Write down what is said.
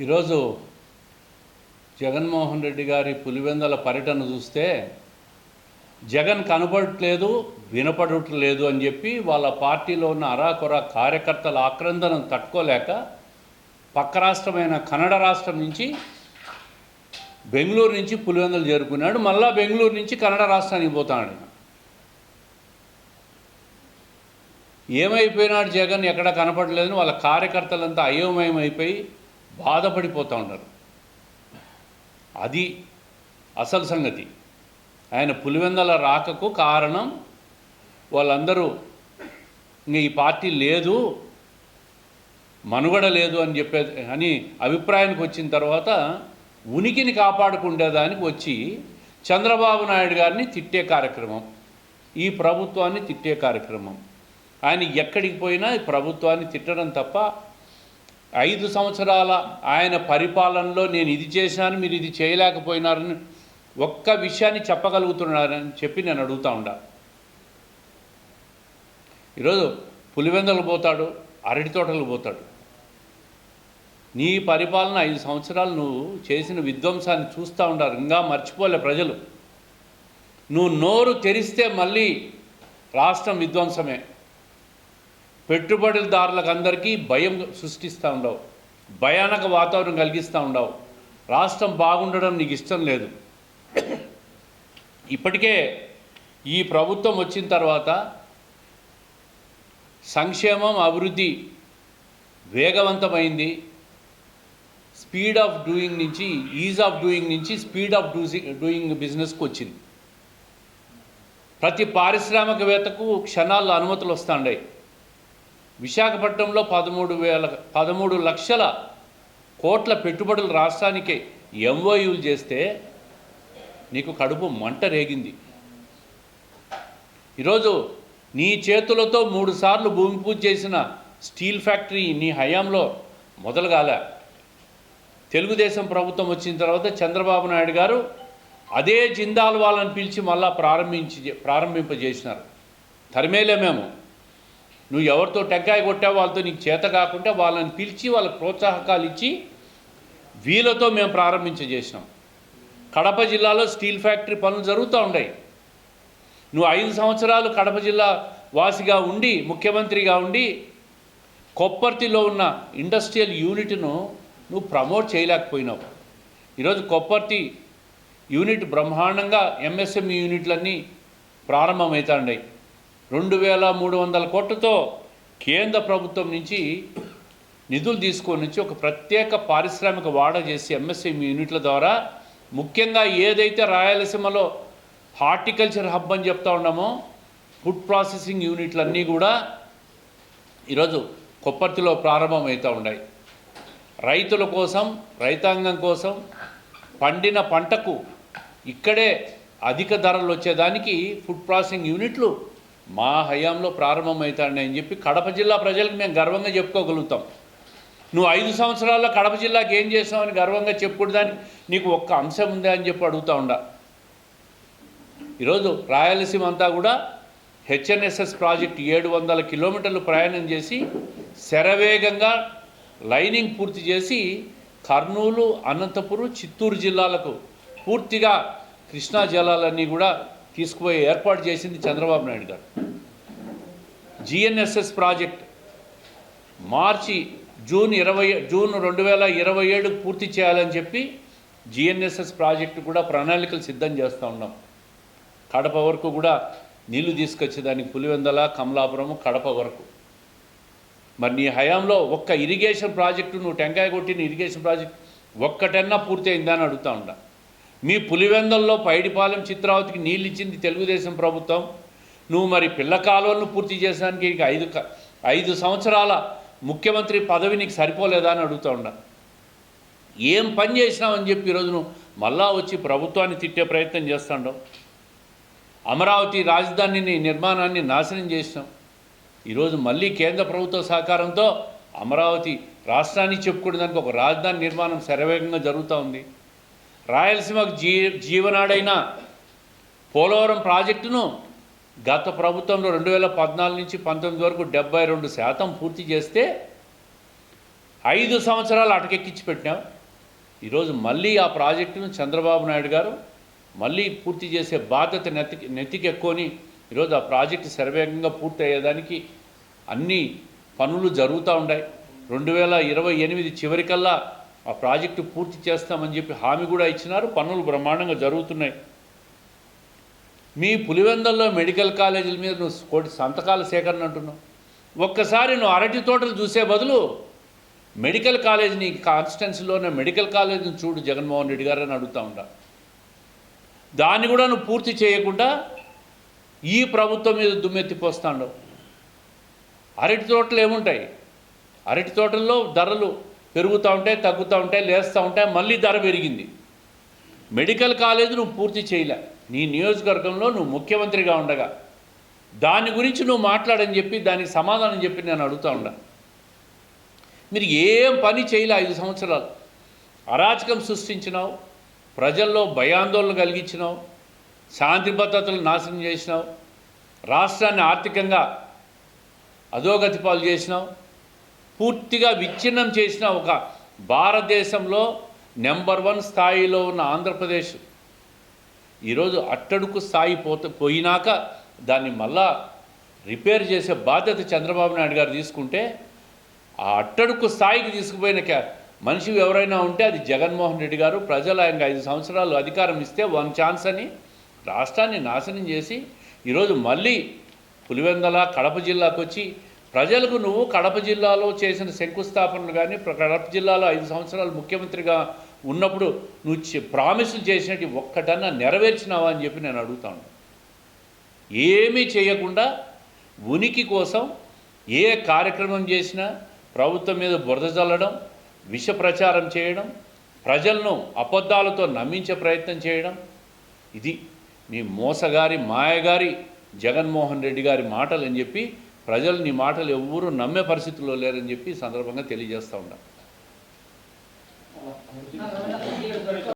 ఈరోజు జగన్మోహన్ రెడ్డి గారి పులివెందల పర్యటన చూస్తే జగన్ కనపడట్లేదు వినపడట్లేదు అని చెప్పి వాళ్ళ పార్టీలో ఉన్న అరాకొర కార్యకర్తల ఆక్రందనం తట్టుకోలేక పక్క రాష్ట్రమైన కన్నడ రాష్ట్రం నుంచి బెంగళూరు నుంచి పులివెందులు చేరుకున్నాడు. మళ్ళా బెంగళూరు నుంచి కన్నడ రాష్ట్రానికి పోతాడు. ఏమైపోయినాడు జగన్? ఎక్కడ కనపడలేదని వాళ్ళ కార్యకర్తలంతా అయోమయం అయిపోయి బాధపడిపోతూ ఉన్నారు. అది అసలు సంగతి. ఆయన పులివెందల రాకకు కారణం వాళ్ళందరూ ఇంక ఈ పార్టీ లేదు మనుగడ లేదు అని చెప్పే అని అభిప్రాయానికి వచ్చిన తర్వాత ఉనికిని కాపాడుకుండేదానికి వచ్చి చంద్రబాబు నాయుడు గారిని తిట్టే కార్యక్రమం ఈ ప్రభుత్వాన్ని తిట్టే కార్యక్రమం. ఆయన ఎక్కడికి పోయినా ఈ ప్రభుత్వాన్ని తిట్టడం తప్ప ఐదు సంవత్సరాల ఆయన పరిపాలనలో నేను ఇది చేశాను మీరు ఇది చేయలేకపోయినారని ఒక్క విషయాన్ని చెప్పగలుగుతున్నారని చెప్పి నేను అడుగుతా ఉండా. ఈరోజు పులివెందలు పోతాడు అరటి తోటలు పోతాడు. నీ పరిపాలన ఐదు సంవత్సరాలు నువ్వు చేసిన విధ్వంసాన్ని చూస్తూ ఉండారు ఇంకా మర్చిపోలే ప్రజలు. నువ్వు నోరు తెరిస్తే మళ్ళీ రాష్ట్రం విధ్వంసమే. పెట్టుబడిదారులకు అందరికీ భయం సృష్టిస్తూ ఉండవు. భయానక వాతావరణం కలిగిస్తూ ఉండవు. రాష్ట్రం బాగుండడం నీకు ఇష్టం లేదు. ఇప్పటికే ఈ ప్రభుత్వం వచ్చిన తర్వాత సంక్షేమం అభివృద్ధి వేగవంతమైంది. స్పీడ్ ఆఫ్ డూయింగ్ నుంచి ఈజ్ ఆఫ్ డూయింగ్ నుంచి స్పీడ్ ఆఫ్ డూయింగ్ బిజినెస్కి వచ్చింది. ప్రతి పారిశ్రామికవేత్తకు క్షణాల్లో అనుమతులు వస్తుండాయి విశాఖపట్నంలో పదమూడు వేల పదమూడు లక్షల కోట్ల పెట్టుబడులు రాష్ట్రానికి ఎంఓయూలు చేస్తే నీకు కడుపు మంట రేగింది. ఈరోజు నీ చేతులతో మూడుసార్లు భూమి పూజ చేసిన స్టీల్ ఫ్యాక్టరీ నీ హయాంలో మొదలు కాలే. తెలుగుదేశం ప్రభుత్వం వచ్చిన తర్వాత చంద్రబాబు నాయుడు గారు అదే జిందాల్ వాళ్ళని పిలిచి మళ్ళా ప్రారంభించి ప్రారంభింపజేసినారు. తరిమేలే మేము. నువ్వు ఎవరితో టెంకాయ కొట్టావు వాళ్ళతో నీకు చేత కాకుండా వాళ్ళని పిలిచి వాళ్ళకి ప్రోత్సాహకాలు ఇచ్చి వీళ్ళతో మేము ప్రారంభించజేసినాం. కడప జిల్లాలో స్టీల్ ఫ్యాక్టరీ పనులు జరుగుతూ ఉన్నాయి నువ్వు ఐదు సంవత్సరాలు కడప జిల్లా వాసిగా ఉండి ముఖ్యమంత్రిగా ఉండి కొప్పర్తిలో ఉన్న ఇండస్ట్రియల్ యూనిట్ను నువ్వు ప్రమోట్ చేయలేకపోయినావు. ఈరోజు కొప్పర్తి యూనిట్ బ్రహ్మాండంగా ఎంఎస్ఎంఈ యూనిట్లన్నీ ప్రారంభమవుతాయి రెండు వేల మూడు వందల కోట్లతో కేంద్ర ప్రభుత్వం నుంచి నిధులు తీసుకొని నుంచి ఒక ప్రత్యేక పారిశ్రామిక వాడ చేసి ఎంఎస్ఎంఈ యూనిట్ల ద్వారా ముఖ్యంగా ఏదైతే రాయలసీమలో హార్టికల్చర్ హబ్ అని చెప్తా ఉన్నామో ఫుడ్ ప్రాసెసింగ్ యూనిట్లన్నీ కూడా ఈరోజు కొప్పర్తిలో ప్రారంభమవుతూ ఉన్నాయి. రైతుల కోసం రైతాంగం కోసం పండిన పంటకు ఇక్కడే అధిక ధరలు వచ్చేదానికి ఫుడ్ ప్రాసెసింగ్ యూనిట్లు మా హయాంలో ప్రారంభమవుతాయని చెప్పి కడప జిల్లా ప్రజలకు మేము గర్వంగా చెప్పుకోగలుగుతాం. నువ్వు ఐదు సంవత్సరాల్లో కడప జిల్లాకి ఏం చేసావని గర్వంగా చెప్పుకోవడానికి నీకు ఒక్క అంశం ఉందా అని చెప్పి అడుగుతా ఉండా. ఈరోజు రాయలసీమ అంతా కూడా హెచ్ఎన్ఎస్ఎస్ ప్రాజెక్ట్ ఏడు వందల కిలోమీటర్లు ప్రయాణం చేసి శరవేగంగా లైనింగ్ పూర్తి చేసి కర్నూలు అనంతపురం చిత్తూరు జిల్లాలకు పూర్తిగా కృష్ణా జలాలన్నీ కూడా తీసుకుపోయి ఏర్పాటు చేసింది చంద్రబాబు నాయుడు గారు. జిఎన్ఎస్ఎస్ ప్రాజెక్ట్ మార్చి జూన్ ఇరవై జూన్ రెండు వేల ఇరవై ఏడుకు పూర్తి చేయాలని చెప్పి జిఎన్ఎస్ఎస్ ప్రాజెక్టు కూడా ప్రణాళికలు సిద్ధం చేస్తూ ఉన్నాం. కడప వరకు కూడా నీళ్ళు తీసుకొచ్చేదానికి పులివెందల కమలాపురం కడప వరకు. మరి నీ హయాంలో ఒక్క ఇరిగేషన్ ప్రాజెక్టు నువ్వు టెంకాయ కొట్టిన ఇరిగేషన్ ప్రాజెక్ట్ ఒక్కటన్నా పూర్తి అయిందా అని అడుగుతా ఉన్నా. మీ పులివెందల్లో పైడిపాలెం చిత్రావతికి నీళ్ళు ఇచ్చింది తెలుగుదేశం ప్రభుత్వం. నువ్వు మరి పిల్ల కాలువలను పూర్తి చేసానికి ఐదు క- ఐదు సంవత్సరాల ముఖ్యమంత్రి పదవి నీకు సరిపోలేదా అని అడుగుతా ఉన్నా. ఏం పని చేసినావని చెప్పి ఈరోజు నువ్వు మళ్ళా వచ్చి ప్రభుత్వాన్ని తిట్టే ప్రయత్నం చేస్తాడు అమరావతి రాజధానిని నిర్మాణాన్ని నాశనం చేసినాం ఈరోజు మళ్ళీ కేంద్ర ప్రభుత్వ సహకారంతో అమరావతి రాష్ట్రాన్ని చెప్పుకోవడానికి ఒక రాజధాని నిర్మాణం శరవేగంగా జరుగుతూ ఉంది. రాయలసీమకు జీ జీవనాడైన పోలవరం ప్రాజెక్టును గత ప్రభుత్వంలో రెండు వేల పద్నాలుగు నుంచి పంతొమ్మిది వరకు డెబ్బై రెండు శాతం పూర్తి చేస్తే ఐదు సంవత్సరాలు అటకెక్కించి పెట్టినాం. ఈరోజు మళ్ళీ ఆ ప్రాజెక్టును చంద్రబాబు నాయుడు గారు మళ్ళీ పూర్తి చేసే బాధ్యత నెత్తి నెత్తికెక్కుని ఈరోజు ఆ ప్రాజెక్టు శరవేగంగా పూర్తి అయ్యేదానికి అన్ని పనులు జరుగుతూ ఉన్నాయి. రెండు వేల ఇరవై ఎనిమిది చివరికల్లా ఆ ప్రాజెక్టు పూర్తి చేస్తామని చెప్పి హామీ కూడా ఇచ్చినారు. పనులు బ్రహ్మాండంగా జరుగుతున్నాయి. మీ పులివెందల్లో మెడికల్ కాలేజీల మీద నువ్వు కోటి సంతకాల సేకరణ అంటున్నావు. ఒక్కసారి నువ్వు అరటి తోటలు చూసే బదులు మెడికల్ కాలేజ్ నీ కాన్స్టిట్యున్సీలోనే మెడికల్ కాలేజీని చూడు జగన్మోహన్ రెడ్డి గారు అని అడుగుతా ఉంటా. దాన్ని కూడా నువ్వు పూర్తి చేయకుండా ఈ ప్రభుత్వం మీద దుమ్మెత్తిపోస్తాడు అరటి తోటలు ఏముంటాయి? అరటి తోటల్లో ధరలు పెరుగుతూ ఉంటాయి తగ్గుతూ ఉంటాయి లేస్తూ ఉంటాయి మళ్ళీ ధర పెరిగింది. మెడికల్ కాలేజ్ నువ్వు పూర్తి చేయలే. నీ నియోజకవర్గంలో నువ్వు ముఖ్యమంత్రిగా ఉండగా దాని గురించి నువ్వు మాట్లాడని చెప్పి దానికి సమాధానం చెప్పి నేను అడుగుతా ఉండా. మీరు ఏం పని చేయలే ఐదు సంవత్సరాలు. అరాచకం సృష్టించినావు ప్రజల్లో భయాందోళన కలిగించినావు శాంతి భద్రతలు నాశనం చేసినావు రాష్ట్రాన్ని ఆర్థికంగా అధోగతి పాలు చేసినావు పూర్తిగా విచ్ఛిన్నం చేసిన ఒక భారతదేశంలో నెంబర్ వన్ స్థాయిలో ఉన్న ఆంధ్రప్రదేశ్. ఈరోజు అట్టడుకు స్థాయి పోత పోయినాక దాన్ని మళ్ళా రిపేర్ చేసే బాధ్యత చంద్రబాబు నాయుడు గారు తీసుకుంటే ఆ అట్టడుకు స్థాయికి తీసుకుపోయిన మనిషి ఎవరైనా ఉంటే అది జగన్మోహన్ రెడ్డి గారు ప్రజలు ఆయనకు ఐదు సంవత్సరాలు అధికారం ఇస్తే వన్ ఛాన్స్ అని రాష్ట్రాన్ని నాశనం చేసి ఈరోజు మళ్ళీ పులివెందల కడప జిల్లాకు వచ్చి ప్రజలకు నువ్వు కడప జిల్లాలో చేసిన శంకుస్థాపనలు కానీ కడప జిల్లాలో ఐదు సంవత్సరాలు ముఖ్యమంత్రిగా ఉన్నప్పుడు నువ్వు ప్రామిసులు చేసినట్టు ఒక్కటన్నా నెరవేర్చినావా అని చెప్పి నేను అడుగుతాను. ఏమీ చేయకుండా ఉనికి కోసం ఏ కార్యక్రమం చేసినా ప్రభుత్వం మీద బురద చల్లడం విష ప్రచారం చేయడం ప్రజలను అబద్ధాలతో నమ్మించే ప్రయత్నం చేయడం ఇది నీ మోసగారి మాయగారి జగన్మోహన్ రెడ్డి గారి మాటలు అని చెప్పి ప్రజలు నీ మాటలు ఎవ్వరూ నమ్మే పరిస్థితుల్లో లేరని చెప్పి సందర్భంగా తెలియజేస్తూ ఉంటాను No, no, no.